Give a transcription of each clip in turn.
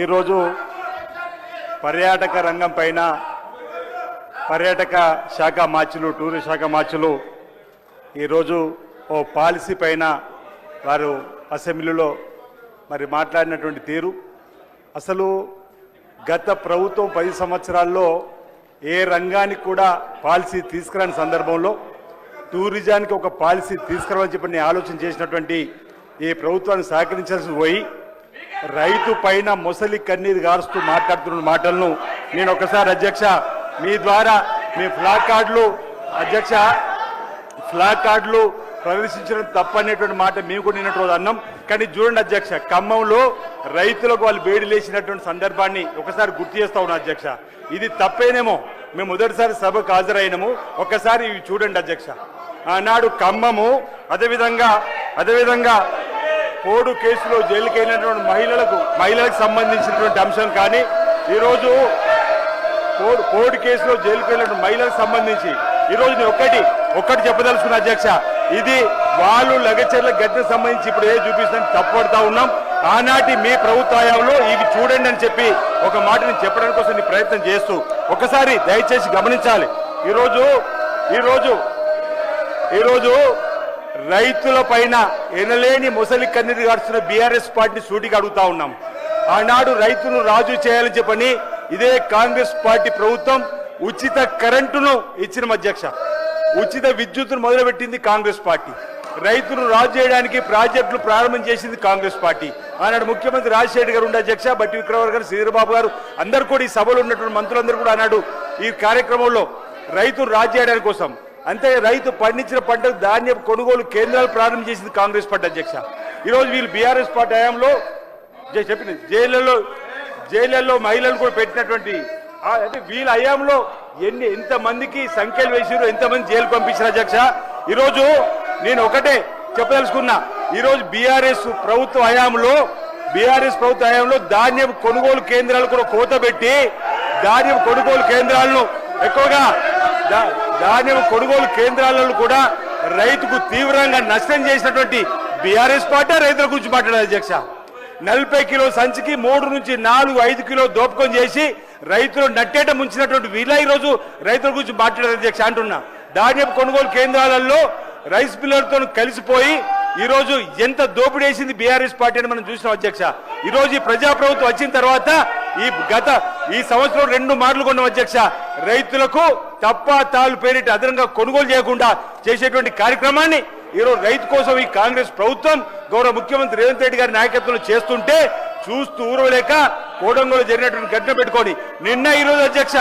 ఈరోజు పర్యాటక రంగం పైన పర్యాటక శాఖ మార్చులు టూరిస్ట్ శాఖ మార్చులు ఈరోజు ఓ పాలసీ పైన వారు అసెంబ్లీలో మరి మాట్లాడినటువంటి తీరు. అసలు గత ప్రభుత్వం పది సంవత్సరాల్లో ఏ రంగానికి కూడా పాలసీ తీసుకురాని సందర్భంలో టూరిజానికి ఒక పాలసీ తీసుకురావాలని చెప్పి ఆలోచన చేసినటువంటి ఈ ప్రభుత్వాన్ని సహకరించాల్సి పోయి రైతు పైన మొసలి కన్నీరు గారుస్తూ మాట్లాడుతున్న మాటలను నేను ఒకసారి అధ్యక్ష మీ ద్వారా మీ ఫ్లాగ్ కార్డులు అధ్యక్ష ఫ్లాగ్ కార్డులు ప్రదర్శించడం తప్పనేటువంటి మాట మేము కూడా నిన్నటి రోజు అన్నాం. కానీ చూడండి అధ్యక్ష ఖమ్మంలో రైతులకు వాళ్ళు వేడి లేచినటువంటి సందర్భాన్ని ఒకసారి గుర్తు చేస్తా ఉన్నా అధ్యక్ష. ఇది తప్పేనేమో. మేము మొదటిసారి సభకు హాజరైనము. ఒకసారి చూడండి అధ్యక్ష. ఆనాడు ఖమ్మము అదేవిధంగా అదేవిధంగా కోడు కేసులో జైలుకి వెళ్ళినటువంటి మహిళలకు మహిళలకు సంబంధించినటువంటి అంశం కానీ ఈరోజు కోడ్ కోడ్ కేసులో జైలుకు వెళ్ళిన మహిళలకు సంబంధించి ఈరోజు నేను ఒక్కటి ఒక్కటి చెప్పదలుచుకున్న అధ్యక్ష ఇది వాళ్ళు లగచర్ల గద్దెకు సంబంధించి ఇప్పుడు ఏ చూపిస్తాను తప్పుపడతా ఉన్నాం. ఆనాటి మీ ప్రభుత్వ ఇవి చూడండి అని చెప్పి ఒక మాటని చెప్పడానికి కోసం ప్రయత్నం చేస్తూ ఒకసారి దయచేసి గమనించాలి. ఈరోజు ఈరోజు ఈరోజు రైతుల పైన ఎనలేని ముసలి కన్నీరు గారుస్తున్న బీఆర్ఎస్ పార్టీ సూటిగా అడుగుతా ఉన్నాం. ఆనాడు రైతును రాజు చేయాలని చెప్పని ఇదే కాంగ్రెస్ పార్టీ ప్రభుత్వం ఉచిత కరెంటును ఇచ్చిన అధ్యక్ష. ఉచిత విద్యుత్తును మొదలుపెట్టింది కాంగ్రెస్ పార్టీ. రైతును రాజు చేయడానికి ప్రాజెక్టులు ప్రారంభం చేసింది కాంగ్రెస్ పార్టీ. ఆనాడు ముఖ్యమంత్రి రాజశేఖర్ గారు ఉండే అధ్యక్ష బట్టి విక్రమార్ గారు శ్రీధరబాబు గారు అందరు కూడా ఈ సభలో ఉన్నటువంటి మంత్రులందరూ కూడా ఆనాడు ఈ కార్యక్రమంలో రైతును రాజు చేయడానికి కోసం అంతే రైతు పండించిన పంటకు ధాన్యం కొనుగోలు కేంద్రాలు ప్రారంభం చేసింది కాంగ్రెస్ పార్టీ అధ్యక్ష. ఈరోజు వీళ్ళు బీఆర్ఎస్ పార్టీ హయాంలో జై- చెప్పిన జైళ్ళలో జైళ్ళల్లో మహిళలు కూడా పెట్టినటువంటి అంటే వీళ్ళ హయాంలో ఎన్ని ఎంతమందికి సంఖ్యలు వేసిరు ఎంతమంది జైలు పంపించారు అధ్యక్ష. ఈరోజు నేను ఒకటే చెప్పదలుచుకున్నా. ఈరోజు బీఆర్ఎస్ ప్రభుత్వ హయాంలో బీఆర్ఎస్ ప్రభుత్వ హయాంలో ధాన్యం కొనుగోలు కేంద్రాలు కూడా కోత పెట్టి ధాన్యం కొనుగోలు కేంద్రాలను ఎక్కువగా ధాన్యం కొనుగోలు కేంద్రాలను కూడా రైతుకు తీవ్రంగా నష్టం చేసినటువంటి బీఆర్ఎస్ పార్టీ రైతుల గురించి మాట్లాడారు అధ్యక్ష. నలభై కిలో సంచికి మూడు నుంచి నాలుగు ఐదు కిలో దోపకం చేసి రైతులు నట్టేట ముంచినటువంటి వీళ్ళ ఈరోజు రైతుల గురించి మాట్లాడారు అధ్యక్ష అంటున్నా. ధాన్యం కొనుగోలు కేంద్రాలలో రైస్ మిల్లర్తో కలిసిపోయి ఈరోజు ఎంత దోపిడీ వేసింది బీఆర్ఎస్ పార్టీ అని మనం చూసినాం అధ్యక్ష. ఈ రోజు ఈ ప్రజాప్రభుత్వం వచ్చిన తర్వాత ఈ గత ఈ సంవత్సరం రెండు మార్లు కొన్నాం అధ్యక్ష. రైతులకు తప్ప తాలు పేరిట అదనంగా కొనుగోలు చేయకుండా చేసేటువంటి కార్యక్రమాన్ని ఈరోజు రైతు కోసం ఈ కాంగ్రెస్ ప్రభుత్వం గౌరవ ముఖ్యమంత్రి రేవంత్ రెడ్డి గారి నాయకత్వంలో చేస్తుంటే చూస్తూ ఊరవలేక కోడంగోలు జరిగినటువంటి ఘటన పెట్టుకొని నిన్న ఈరోజు అధ్యక్ష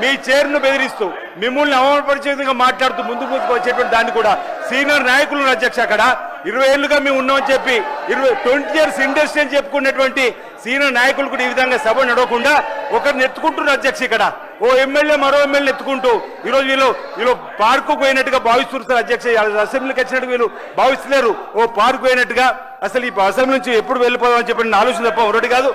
మీ చైర్ను బెదిరిస్తూ మిమ్మల్ని అవమానపరిచే విధంగా మాట్లాడుతూ ముందుకు ముందుకు వచ్చేటువంటి దాన్ని కూడా సీనియర్ నాయకులు అధ్యక్ష అక్కడ. ఇరవై ఏళ్ళుగా మేము ఉన్నామని చెప్పి ఇరవై ట్వంటీ ఇయర్స్ ఇండస్ట్రీ అని చెప్పుకున్నటువంటి సీనియర్ నాయకులు కూడా ఈ విధంగా సభ నడవకుండా ఒకరిని ఎత్తుకుంటున్నారు అధ్యక్ష ఇక్కడ. ఓ ఎమ్మెల్యే మరో ఎమ్మెల్యే ఎత్తుకుంటూ ఈరోజు వీళ్ళు వీళ్ళు పార్కు పోయినట్టుగా భావిస్తున్నారు అధ్యక్ష అసెంబ్లీకి వచ్చినట్టు వీళ్ళు భావిస్తున్నారు ఓ పార్కు పోయినట్టుగా అసలు ఈ అసెంబ్లీ నుంచి ఎప్పుడు వెళ్ళిపోదామని చెప్పి నా ఆలోచన తప్ప ఒకటి కాదు.